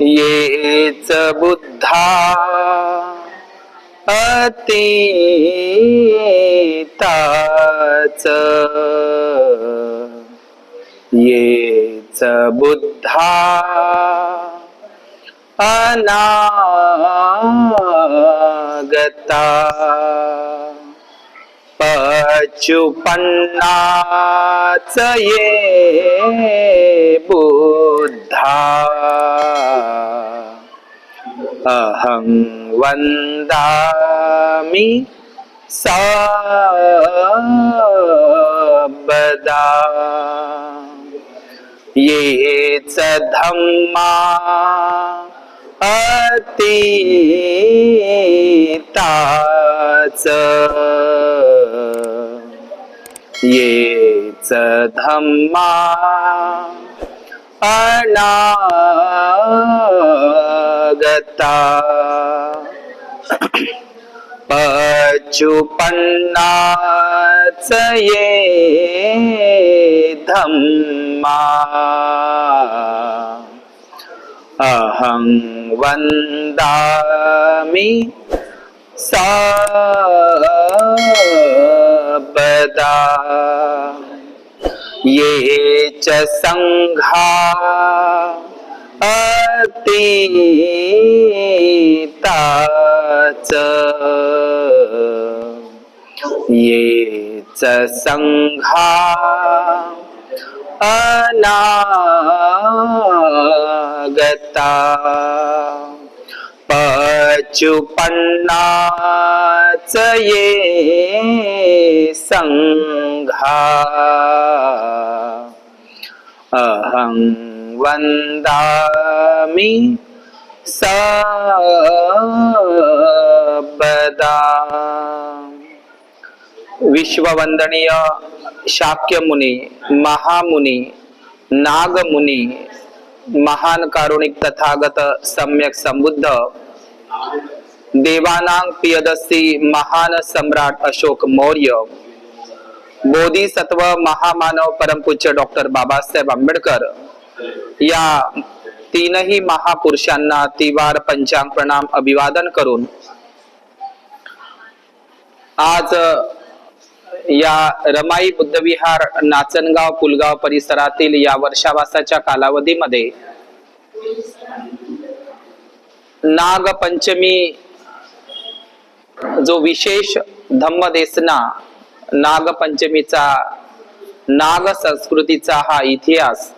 येच बुद्धा अतीताच येच बुद्धा अनागता। पचुपन्नाच ये बुद्धा। अहं वन्दामि सबदा। ये च धम्मा अतीताच ये धम्मा अनागता पचुपन्नाच ये धम्मा अहं वन्दामि सबदा। ये च सङ्घा अतीताच ये च सङ्घा अनागता। पचुपन्नाच ये संघा। अहं वन्दामि सबदा विश्ववंदनीय शाक्यमुनी महामुनी नागमुनी महान कारुणिक तथागत सम्यक संबुद्ध देवानां पियदसी महान सम्राट अशोक मौर्य बोधिसत्व महामानव परमपूज्य डॉक्टर बाबासाहेब आंबेडकर या तीनही महापुरुषांना तिवार पंचांग प्रणाम अभिवादन करून आज या रमाई बुद्धविहार नाचनगाव पुलगाव परिसरातील या वर्षावासाच्या कालावधीमध्ये नागपंचमी जो विशेष धम्मदेसना नागपंचमीचा नाग संस्कृतीचा हा इतिहास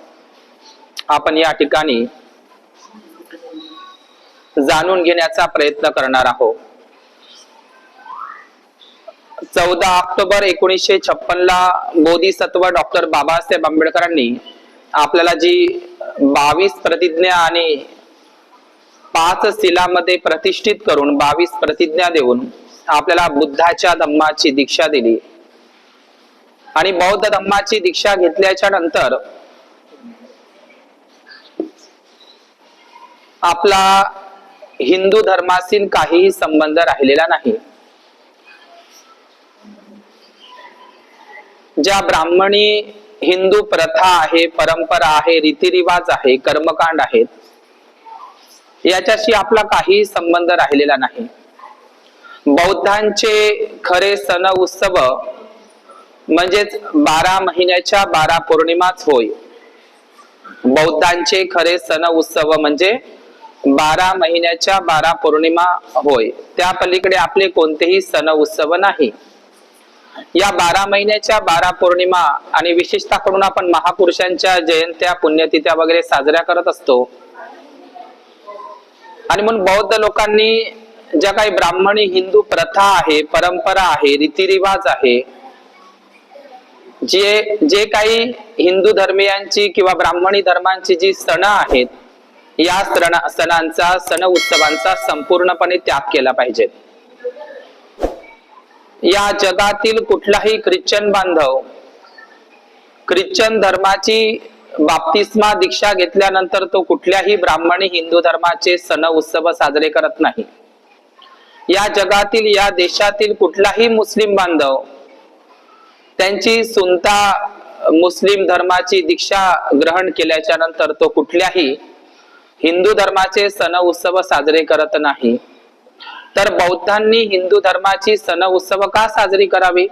आपण या ठिकाणी जाणून घेण्याचा प्रयत्न करणार आहोत. चौदा ऑक्टोबर एकोणीसशे छप्पन ला बोधिसत्व डॉक्टर बाबासाहेब आंबेडकरांनी आपल्याला जी बावीस प्रतिज्ञा आणि पाच शिलामध्ये प्रतिष्ठित करून बावीस प्रतिज्ञा देऊन आपल्याला बुद्धाच्या धम्माची दीक्षा दिली. आणि बौद्ध धम्माची दीक्षा घेतल्याच्या नंतर आपला हिंदू धर्माशी काहीही संबंध राहिलेला नाही. ज्या ब्राह्मणी हिंदू प्रथा आहे परंपरा आहे रीतिरिवाज आहे कर्मकांड आहेत याच्याशी आपला काही संबंध राहिलेला नाही. बौद्धांचे खरे सण उत्सव म्हणजेच बारा महिन्याच्या बारा पौर्णिमाच होय. बौद्धांचे खरे सण उत्सव म्हणजे बारा महिन्याच्या बारा पौर्णिमा होय. त्या पलीकडे आपले कोणतेही सण उत्सव नाही. या बारा महिन्याच्या बारा पौर्णिमा आणि विशेषतः करून आपण महापुरुषांच्या जयंत्या पुण्यतिथ्या वगैरे साजऱ्या करत असतो. आणि म्हणून बौद्ध लोकांनी ज्या काही ब्राह्मणी हिंदू प्रथा आहे परंपरा आहे रीतिरिवाज आहे जे जे काही हिंदू धर्मियांची किंवा ब्राह्मणी धर्मांची जी सण आहेत या सण सणांचा सण उत्सवांचा संपूर्णपणे त्याग केला पाहिजे. या जगातील कुठलाही ख्रिश्चन बांधव ख्रिश्चन धर्माची बाप्तिस्मा दीक्षा घेतल्यानंतर तो कुठल्याही ब्राह्मणी हिंदू धर्माचे सण उत्सव साजरे करत नाही. या जगातील या देशातील कुठलाही मुस्लिम बांधव त्यांची सुनता मुस्लिम धर्माची दीक्षा ग्रहण केल्याच्यानंतर तो कुठल्याही हिंदू धर्माचे सण उत्सव साजरे करत नाही. तर बौद्धांनी हिंदू धर्माची सण उत्सव का साजरी करावी?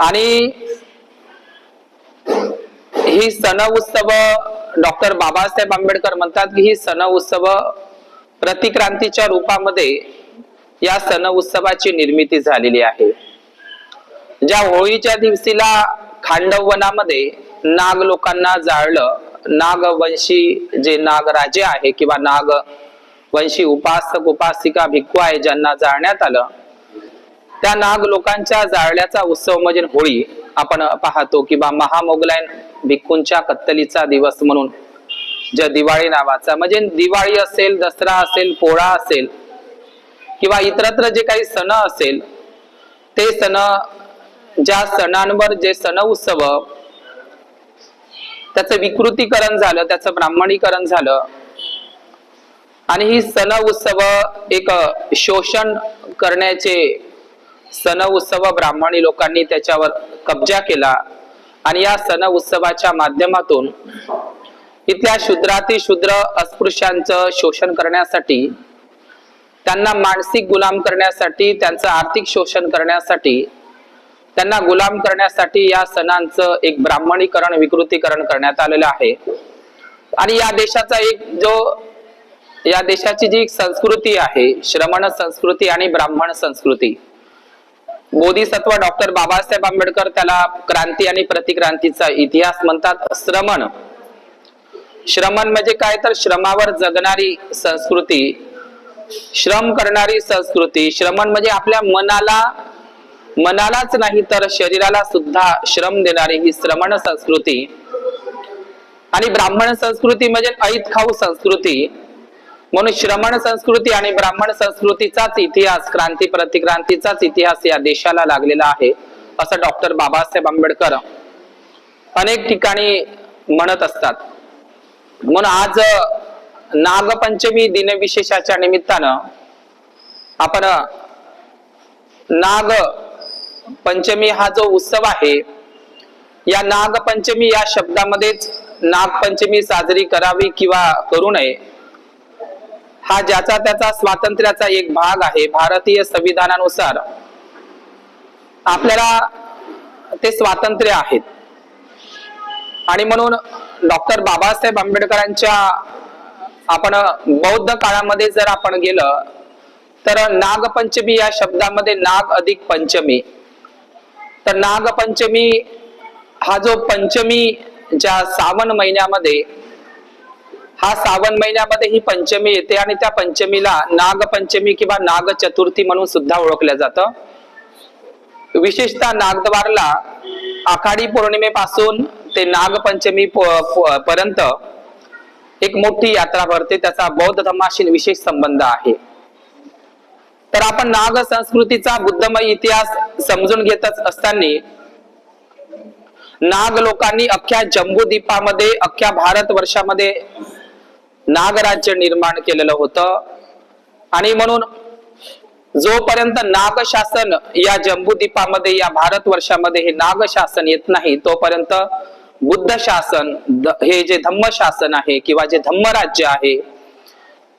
आणि ही सण उत्सव डॉक्टर बाबासाहेब आंबेडकर म्हणतात की ही सण उत्सव प्रतिक्रांतीच्या रूपामध्ये या सण उत्सवाची निर्मिती झालेली आहे. ज्या होळीच्या दिवशीला खांडववनामध्ये नाग लोकांना जाळलं नागवंशी जे नागराजे आहे किंवा नाग वंशी उपासक उपासिका भिक्खू आहे ज्यांना जाळण्यात आलं. त्या नाग लोकांच्या जाळल्याचा उत्सव म्हणजे होळी. आपण पाहतो किंवा महामोगलायन भिक्खूंच्या कत्तलीचा दिवस म्हणून ज्या दिवाळी नावाचा म्हणजे दिवाळी असेल दसरा असेल पोळा असेल किंवा इतरत्र जे काही सण असेल ते सण ज्या सणांवर जे सण उत्सव त्याचं विकृतीकरण झालं त्याचं ब्राह्मणीकरण झालं आणि ही सण उत्सव एक शोषण करण्याचे सण उत्सव ब्राह्मणी लोकांनी त्याच्यावर कब्जा केला. आणि या सण उत्सवाच्या माध्यमातून इथल्या शूद्रातील शूद्र अस्पृश्यांचं शोषण करण्यासाठी त्यांना मानसिक गुलाम करण्यासाठी त्यांचं आर्थिक शोषण करण्यासाठी त्यांना गुलाम करण्यासाठी या सणांचं एक ब्राह्मणीकरण विकृतीकरण करण्यात आलेलं आहे. आणि या देशाचा एक जो या देशाची जी संस्कृती आहे श्रमण संस्कृती आणि ब्राह्मण संस्कृती बोधिसत्व डॉक्टर बाबासाहेब आंबेडकर त्याला क्रांती आणि प्रतिक्रांतीचा इतिहास म्हणतात श्रमण. श्रमण म्हणजे काय? तर श्रमावर जगणारी संस्कृती श्रम करणारी संस्कृती. श्रमण म्हणजे आपल्या मनाला मनालाच नाही तर शरीराला सुद्धा श्रम देणारी ही श्रमण संस्कृती. आणि ब्राह्मण संस्कृती म्हणजे ऐत खाऊ संस्कृती. म्हणून श्रमण संस्कृती आणि ब्राह्मण संस्कृतीचाच इतिहास क्रांती प्रतिक्रांतीचाच इतिहास या देशाला लागलेला आहे असं डॉक्टर बाबासाहेब आंबेडकर अनेक ठिकाणी म्हणत असतात. म्हणून आज नागपंचमी दिनविशेषाच्या निमित्तानं आपण नाग पंचमी हा जो उत्सव आहे या नागपंचमी या शब्दामध्येच नागपंचमी साजरी करावी किंवा करू नये हा ज्याचा त्याचा स्वातंत्र्याचा एक भाग आहे भारतीय संविधानानुसार. आपल्याला ते स्वातंत्र्य आहेत. आणि म्हणून डॉक्टर बाबासाहेब आंबेडकरांच्या आपण बौद्ध काळामध्ये जर आपण गेलं तर नागपंचमी या शब्दामध्ये नाग अधिक पंचमी. तर नागपंचमी हा जो पंचमी ज्या श्रावण महिन्यामध्ये हा श्रावण महिन्यामध्ये ही पंचमी येते आणि त्या पंचमीला नागपंचमी किंवा नाग चतुर्थी म्हणून सुद्धा ओळखलं जातं. विशेषतः नागद्वारला आखाडी पौर्णिमेपासून ते नागपंचमी पर्यंत एक मोठी यात्रा भरते. त्याचा बौद्ध धर्माशी विशेष संबंध आहे. तर आपण नाग संस्कृतीचा बुद्धमय इतिहास समजून घेतच असताना नाग लोकांनी अख्ख्या जम्बूद्वीपामध्ये अख्ख्या भारत वर्षामध्ये नागराज्य निर्माण केलेलं होतं. आणि म्हणून जोपर्यंत नागशासन या जम्बूद्वीपामध्ये या भारत वर्षामध्ये हे नागशासन येत नाही तोपर्यंत बुद्ध शासन हे जे धम्म शासन आहे किंवा जे धम्म राज्य आहे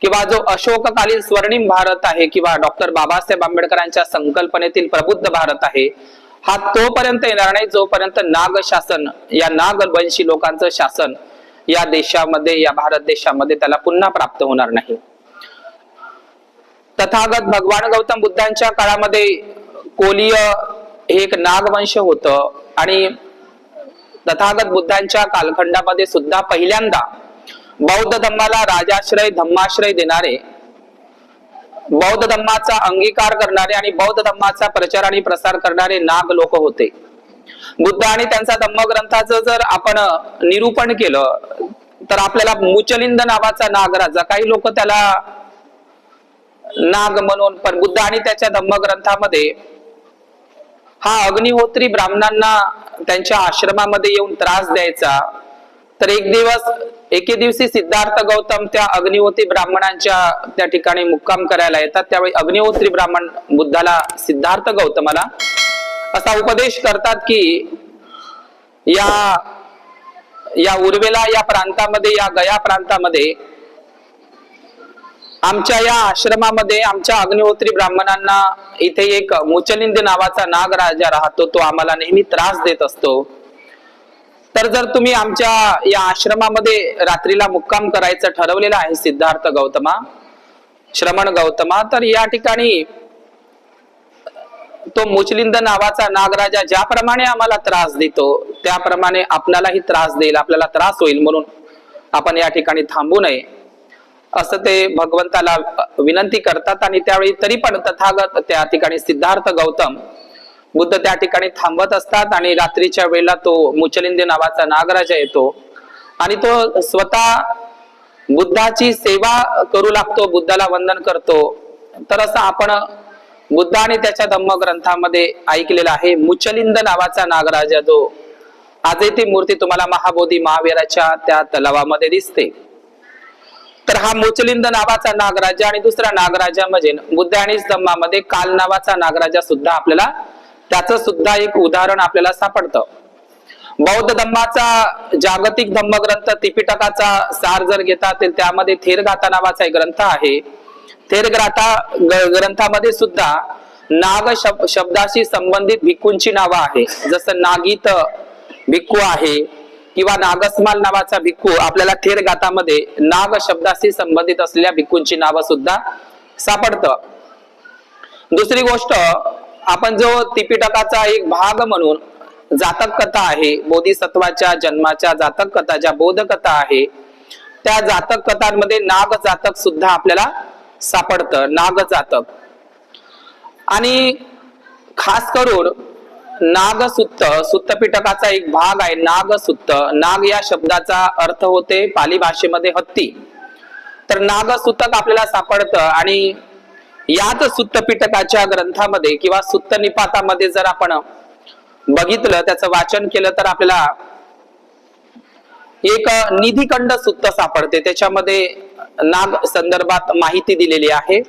किंवा जो अशोककालीन स्वर्णिम भारत आहे किंवा डॉक्टर बाबासाहेब आंबेडकरांच्या संकल्पनेतील प्रबुद्ध भारत आहे हा तोपर्यंत येणार नाही जोपर्यंत नाग शासन या नागवंशी लोकांचं शासन या देशामध्ये या भारत देशामध्ये त्याला पुन्हा प्राप्त होणार नाही. तथागत भगवान गौतम बुद्धांच्या काळामध्ये कोलीय हे एक नागवंश होत आणि तथागत बुद्धांच्या कालखंडामध्ये सुद्धा पहिल्यांदा बौद्ध धम्माला राजाश्रय धम्माश्रय देणारे बौद्ध धम्माचा अंगीकार करणारे आणि बौद्ध धम्माचा प्रचार आणि प्रसार करणारे नाग लोक होते. बुद्ध आणि त्यांचा धम्मग्रंथाचं जर आपण निरूपण केलं तर आपल्याला मुचलिंद नावाचा नागराजा काही लोक त्याला नाग म्हणून पण बुद्ध आणि त्याच्या धम्मग्रंथामध्ये हा अग्निहोत्री ब्राह्मणांना त्यांच्या आश्रमामध्ये येऊन त्रास द्यायचा. तर एक दिवस एके दिवशी सिद्धार्थ गौतम त्या अग्निहोत्री ब्राह्मणांच्या त्या ठिकाणी मुक्काम करायला येतात. त्यावेळी अग्निहोत्री ब्राह्मण बुद्धाला सिद्धार्थ गौतमाला असा उपदेश करतात की या या उर्वेला या प्रांतामध्ये या गया प्रांतामध्ये आमच्या या आश्रमामध्ये आमच्या अग्निहोत्री ब्राह्मणांना इथे एक मुचलिंद नावाचा नागराजा राहतो तो आम्हाला नेहमी त्रास देत असतो. तर जर तुम्ही आमच्या या आश्रमामध्ये रात्रीला मुक्काम करायचं ठरवलेलं आहे सिद्धार्थ गौतमा श्रमण गौतमा तर या ठिकाणी तो मुचलिंद नावाचा नागराजा ज्याप्रमाणे आम्हाला त्रास देतो त्याप्रमाणे आपल्यालाही त्रास देईल आपल्याला त्रास होईल म्हणून आपण या ठिकाणी थांबू नये. असं ते भगवंताला विनंती करतात आणि त्यावेळी तरी पण तथागत त्या ठिकाणी सिद्धार्थ गौतम बुद्ध त्या ठिकाणी थांबत असतात आणि रात्रीच्या वेळेला तो मुचलिंद नावाचा नागराजा येतो आणि तो स्वतः बुद्धाची सेवा करू लागतो बुद्धाला वंदन करतो. तर असं आपण बुद्धाने आणि त्याच्या धम्म ग्रंथामध्ये ऐकलेला आहे मुचलिंद नावाचा नागराजा जो आजही ती मूर्ती तुम्हाला महाबोधी महावीराच्या त्या तलावामध्ये दिसते. तर हा मुचलिंद नावाचा नागराजा आणि दुसरा नागराजा म्हणजे बुद्ध आणि धम्मामध्ये काल नावाचा नागराजा सुद्धा आपल्याला त्याचं सुद्धा एक उदाहरण आपल्याला सापडतं. बौद्ध धम्माचा जागतिक धम्म ग्रंथ त्रिपिटकाचा सार जर घेता तर त्यामध्ये थेरगाता नावाचा एक ग्रंथ आहे. थेरग्राथा ग्रंथामध्ये सुद्धा नाग शब शब्दाशी संबंधित भिक्खूंची नावं आहे. जसं नागीत भिक्खू आहे किंवा नागस्माल नावाचा भिक्खू आपल्याला थेर गातामध्ये नाग शब्दाशी संबंधित असलेल्या भिक्खूंची नावं सुद्धा सापडतं. दुसरी गोष्ट आपण जो तिपिटकाचा एक भाग म्हणून जातक कथा आहे बोधिसत्वाच्या जन्माच्या जातक कथा ज्या बोध कथा आहे त्या जातक कथांमध्ये नाग जातक सुद्धा आपल्याला सापडतं नाग जातक आणि खास करून नागसुत्त सुत्तपिटकाचा एक भाग आहे नागसुत्त नाग या शब्दाचा अर्थ होते पाली भाषेमध्ये हत्ती. तर नागसुतक आपल्याला सापडतं आणि याच सुत्तपिटकाच्या ग्रंथामध्ये किंवा सुत्त निपातामध्ये जर आपण बघितलं त्याचं वाचन केलं तर आपल्याला एक निधिखंड सुत्त सापडते. त्याच्यामध्ये नाग संदर्भात माहिती दिलेली आहे.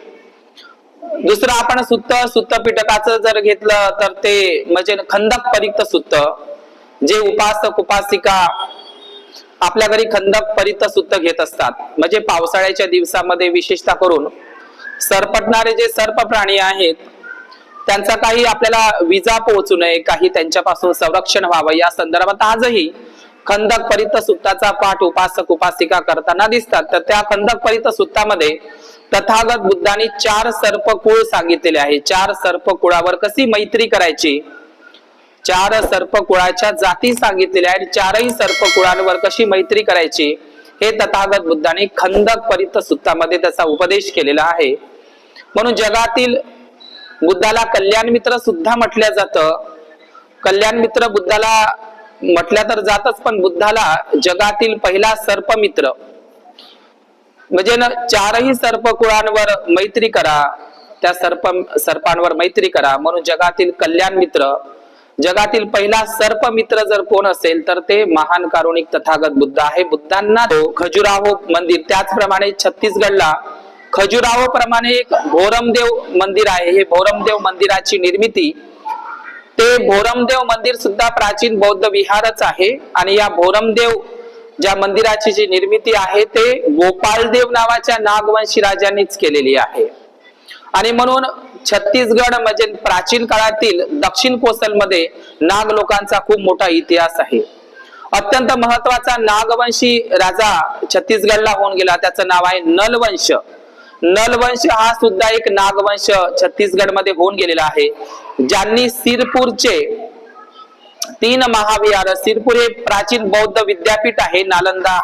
दुसरं आपण सुत्त सुत्त पिटकाचं जर घेतलं तर ते म्हणजे खंदक परिक्त सुत्त जे उपासक उपासिका आपल्या घरी खंदक परित सुत्त घेत असतात. म्हणजे पावसाळ्याच्या दिवसामध्ये विशेषतः करून सरपटणारे जे सर्प प्राणी आहेत त्यांचा काही आपल्याला विजा पोहोचू नये काही त्यांच्यापासून संरक्षण व्हावं. या संदर्भात आजही खंदक परित सुत्ताचा पाठ उपासक उपासिका करताना दिसतात. तर त्या खंदक परित सुत्तामध्ये तथागत बुद्धांनी चार सर्पकुळ सांगितलेले आहे चार सर्पकुळावर कशी मैत्री करायची? चार सर्पकुळाच्या जाती सांगितलेल्या आहेत. चारही सर्पकुळांवर कशी मैत्री करायची? हे तथागत बुद्धांनी खंदक परित सुत्तामध्ये त्याचा उपदेश केलेला आहे. म्हणून जगातील बुद्धाला कल्याण मित्र सुद्धा म्हटलं जातं. कल्याण मित्र बुद्धाला म्हटल्या तर जातच पण बुद्धाला जगातील पहिला सर्पमित्र. म्हणजे ना चारही सर्पकुळांवर मैत्री करा त्या सर्प सर्पांवर मैत्री करा. म्हणून जगातील कल्याण मित्र जगातील पहिला सर्प मित्र जर कोण असेल तर ते महान कारुणिक तथागत बुद्ध आहे. बुद्धांना तो खजुराहो मंदिर त्याचप्रमाणे छत्तीसगडला खजुराहो प्रमाणे एक भोरमदेव मंदिर आहे. हे भोरमदेव मंदिराची निर्मिती ते भोरमदेव मंदिर सुद्धा प्राचीन बौद्ध विहारच आहे. आणि या भोरमदेव ज्या मंदिराची जी निर्मिती आहे ते गोपालदेव नावाच्या नागवंशी राजांनीच केलेली आहे. आणि म्हणून छत्तीसगड म्हणजे प्राचीन काळातील दक्षिण कोसलमध्ये नाग लोकांचा खूप मोठा इतिहास आहे. अत्यंत महत्त्वाचा नागवंशी राजा छत्तीसगडला होऊन गेला. त्याचं नाव आहे नलवंश. नलवंश हा सुद्धा एक नागवंश छत्तीसगडमध्ये होऊन गेलेला आहे. ज्यांनी सिरपूरचे तीन महाविहार सिरपूर हे प्राचीन बौद्ध विद्यापीठ आहे नालंदा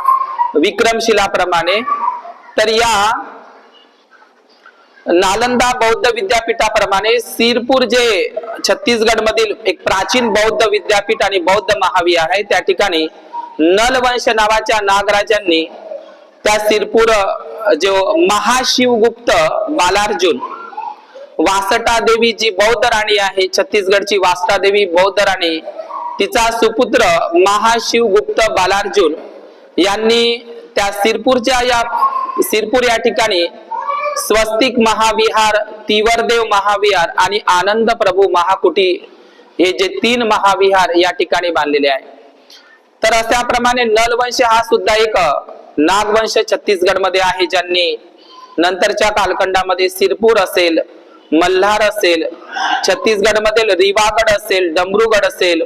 विक्रमशिलाप्रमाणे. तर या नालंदा बौद्ध विद्यापीठाप्रमाणे सिरपूर जे छत्तीसगड मधील एक प्राचीन बौद्ध विद्यापीठ आणि बौद्ध महाविहार आहे त्या ठिकाणी नलवंश नावाच्या नागराजांनी त्या सिरपूर जो महाशिवगुप्त बालार्जुन वासटा देवी जी बौद्ध राणी आहे छत्तीसगडची वासटा देवी बौद्ध राणी तिचा सुपुत्र महाशिवगुप्त बालार्जुन यांनी त्या सिरपूरच्या या सिरपूर या ठिकाणी स्वस्तिक महाविहार तिवरदेव महाविहार आणि आनंद प्रभू महाकुटी हे जे तीन महाविहार या ठिकाणी बांधलेले आहे. तर अशाप्रमाणे नलवंश हा सुद्धा एक नागवंश छत्तीसगडमध्ये आहे ज्यांनी नंतरच्या कालखंडामध्ये सिरपूर असेल मल्हार असेल छत्तीसगड मधील रिवागड असेल डमरूगड असेल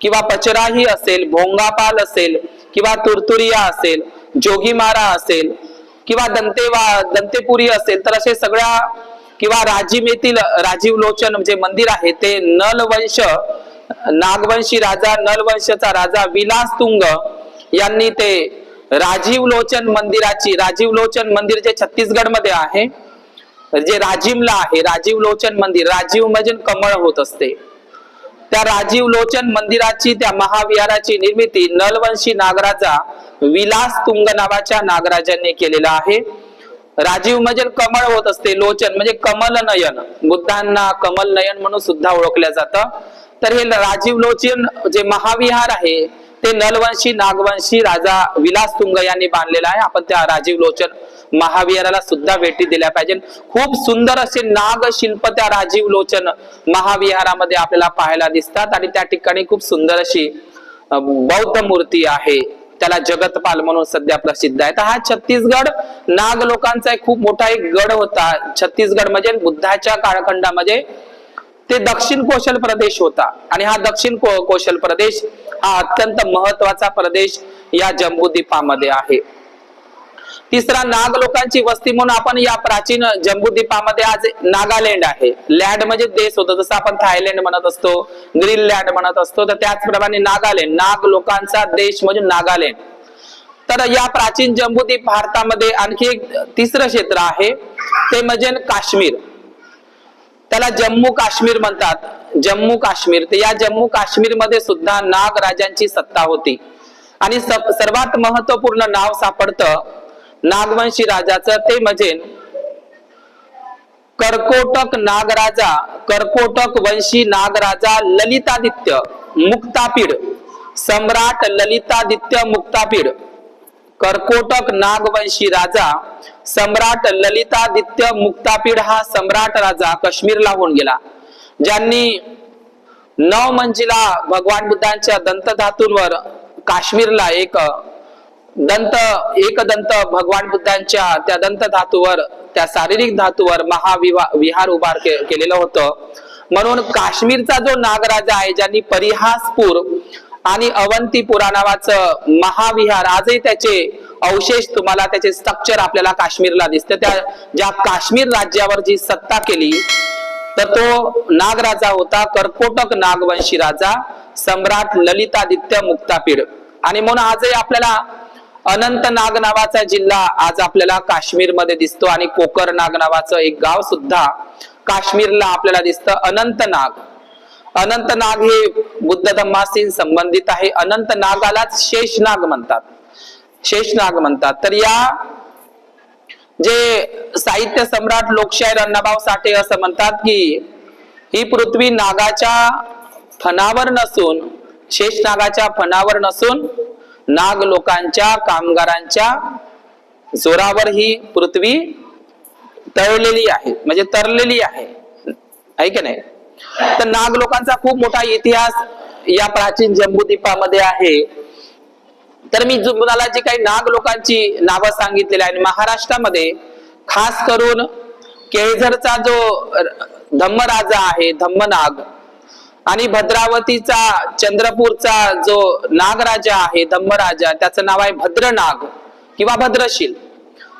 किंवा पचराही असेल भोंगापाल असेल किंवा तुरतुरिया असेल जोगीमारा असेल किंवा दंतेवा दंतेपुरी असेल तर असे सगळ्या किंवा राजीव येथील राजीव लोचन जे मंदिर आहे ते नलवंश नागवंशी राजा नलवंशचा राजा विलास तुंग यांनी ते राजीव लोचन मंदिराची राजीव लोचन मंदिर जे छत्तीसगडमध्ये आहे जे राजीवला आहे राजीव लोचन मंदिर राजीव म्हणजे कमळ होत असते. त्या राजीव लोचन मंदिराची त्या महाविहाराची निर्मिती नलवंशी नागराजा विलास तुंग नावाच्या नागराजांनी केलेला आहे. राजीव म्हणजे कमळ होत असते लोचन म्हणजे कमल नयन. बुद्धांना कमल नयन म्हणून सुद्धा ओळखलं जातं. तर हे राजीव लोचन जे महाविहार आहे ते नलवंशी नागवंशी राजा विलास तुंग यांनी बांधलेलं आहे. आपण त्या राजीव लोचन महाविहाराला सुद्धा भेटी दिल्या पाहिजे खूप सुंदर असे नाग शिल्प त्या राजीव लोचन महाविहारामध्ये आपल्याला पाहायला दिसतात आणि त्या ठिकाणी खूप सुंदर अशी बौद्ध मूर्ती आहे. त्याला जगतपाल म्हणून सध्या प्रसिद्ध आहे तर हा छत्तीसगड नाग लोकांचा एक खूप मोठा एक गड होता. छत्तीसगड म्हणजे बुद्धाच्या काळखंडामध्ये ते दक्षिण कोशल प्रदेश होता. आणि हा दक्षिण को- कोशल प्रदेश हा अत्यंत महत्त्वाचा प्रदेश या जम्बूद्वीपामध्ये आहे. तिसरा नाग लोकांची वस्ती म्हणून आपण या प्राचीन जम्बूद्वीपामध्ये आज नागालँड आहे. लँड म्हणजे देश होतो. जसं आपण थायलंड म्हणत असतो ग्रीनलँड म्हणत असतो तर त्याचप्रमाणे नागालँड नाग लोकांचा देश म्हणजे नागालँड. तर या प्राचीन जम्बूद्वीप भारतामध्ये आणखी एक तिसरं क्षेत्र आहे ते म्हणजे काश्मीर. त्याला जम्मू काश्मीर म्हणतात. जम्मू काश्मीर. तर या जम्मू काश्मीरमध्ये सुद्धा नाग राजांची सत्ता होती. आणि सर्वात महत्त्वपूर्ण नाव सापडतं नागवंशी राजाचं. ते म्हणजे कर्कोटक नागराजा कर्कोटक वंशी नागराजा ललितादित्य मुक्तापीड. सम्राट ललितादित्य मुक्तापीड. कर्कोटक नागवंशी राजा सम्राट ललितादित्य मुक्तापीड हा सम्राट राजा काश्मीरला होऊन गेला. ज्यांनी नव मंजिला भगवान बुद्धांच्या दंत धातूंवर काश्मीरला एक दंत एक दंत भगवान बुद्धांच्या त्या दंत धातूवर त्या शारीरिक धातूवर महाविवा विहार उभार के, केलेलं होतं. म्हणून काश्मीरचा जो नागराजा आहे ज्यांनी परिहासपूर आणि अवंतीपुरा नावाचं महाविहार आजही त्याचे अवशेष तुम्हाला त्याचे स्ट्रक्चर आपल्याला काश्मीरला दिसते. त्या ज्या काश्मीर राज्यावर जी सत्ता केली तर तो नागराजा होता कर्कोटक नागवंशी राजा सम्राट ललितादित्य मुक्तापीड आणि म्हणून आजही आपल्याला अनंत नाग नावाचा जिल्हा आज आपल्याला काश्मीरमध्ये दिसतो आणि कोकर नाग नावाचं एक गाव सुद्धा काश्मीरला आपल्याला दिसतं अनंत नाग. अनंत नाग हे बुद्ध धम्माशी संबंधित आहे. अनंत नागालाच शेषनाग म्हणतात. शेषनाग म्हणतात. तर या जे साहित्य सम्राट लोकशाहीर अण्णाभाऊ साठे असं म्हणतात की ही पृथ्वी नागाच्या फणावर नसून शेष नागाच्या फणावर नसून नाग लोकांच्या कामगारांच्या जोरावर ही पृथ्वी तळलेली आहे म्हणजे तरलेली आहे. आहे की नाही? तर नाग लोकांचा खूप मोठा इतिहास या प्राचीन जम्बूद्वीपामध्ये आहे. तर मी जो- तुम्हाला जी काही नाग लोकांची नावं सांगितलेली आहे महाराष्ट्रामध्ये खास करून केळझरचा जो धम्मराजा आहे धम्मनाग आणि भद्रावतीचा चंद्रपूरचा जो नागराजा आहे धम्मराजा त्याचं नाव आहे भद्रनाग किंवा भद्रशील.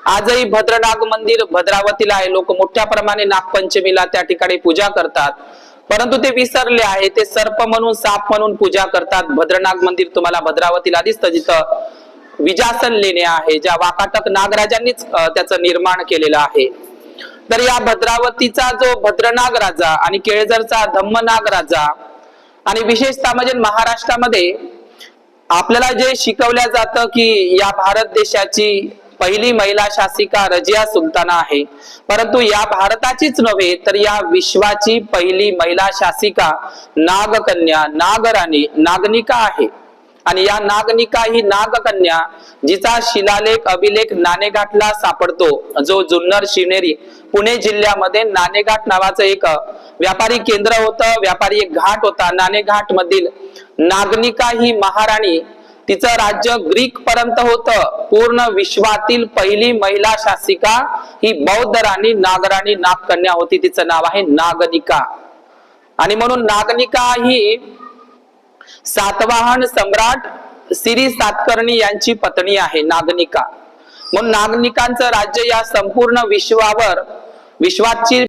आजही भद्रनाग मंदिर भद्रावतीला आहे. लोक मोठ्या प्रमाणे नागपंचमीला त्या ठिकाणी पूजा करतात. परंतु ते विसरले आहे. ते सर्प म्हणून साप म्हणून पूजा करतात. भद्रनाग मंदिर तुम्हाला भद्रावतीला दिसतं जिथं विजासन लेणे आहे ज्या वाकाटक नागराजांनीच त्याचं निर्माण केलेलं आहे. तर या भद्रावतीचा जो भद्रनाग राजा आणि केळझरचा धम्मनाग राजा आणि विशेषतः म्हणजे महाराष्ट्रामध्ये आपल्याला जे शिकवल्या जातं की या भारत देशाची पहिली महिला शासिका रजिया सुलताना आहे. परंतु या भारताचीच नव्हे तर या विश्वाची पहिली महिला शासिका नागकन्या नागराणी नागनिका आहे. आणि या नागनिका ही नागकन्या जिचा शिलालेख अभिलेख नाणेघाटला सापडतो जो जुन्नर शिवनेरी पुणे जिल्ह्यामध्ये नाणेघाट नावाचं एक व्यापारी केंद्र होतं व्यापारी एक घाट होता. नाणेघाट मधील नागनिका ही महाराणी तिचं राज्य ग्रीक पर्यंत होत. पूर्ण विश्वातील पहिली महिला शासिका ही बौद्ध राणी नागराणी नागकन्या होती. तिचं नाव आहे नागनिका. आणि म्हणून नागनिका ही सातवाहन सम्राट सिरी सातकर्णी यांची पत्नी आहे नागनिका. म्हणून नागनिकांचं राज्य या संपूर्ण विश्वावर विश्वाची